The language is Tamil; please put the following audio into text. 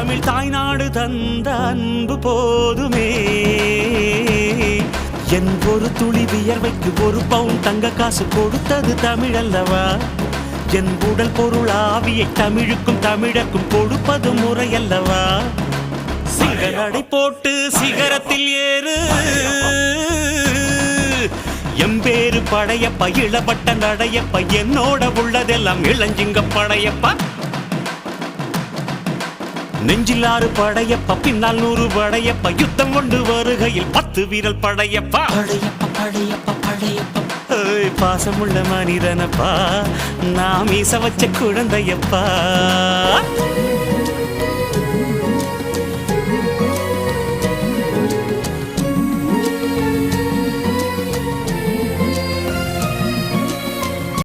தமிழ் தாய்நாடு தந்த அன்பு போதுமே. என் ஒரு துளி வியர்வைக்கு ஒரு பவுன் தங்க காசு கொடுத்தது தமிழ் அல்லவா என் உடல் பொருள் ஆவியை தமிழுக்கும் தமிழக்கும் கொடுப்பது முறையல்லவா? சிகரடை போட்டு சிகரத்தில் ஏறு. எம்பேரு படையப்ப இளவட்ட நடையப்ப என்னோட உள்ளதெல்லாம் இளஞ்சிங்க படையப்பா. நெஞ்சிலாறு படையப்ப பின்னால் நூறு படையப்ப யுத்தம் கொண்டு வருகையில் பத்து வீரல் படையப்பா. படையப்பா படையப்பா படையப்பா. பாசமுள்ள மனிதனப்பா நாம் ஈச வச்ச குழந்தையப்பா.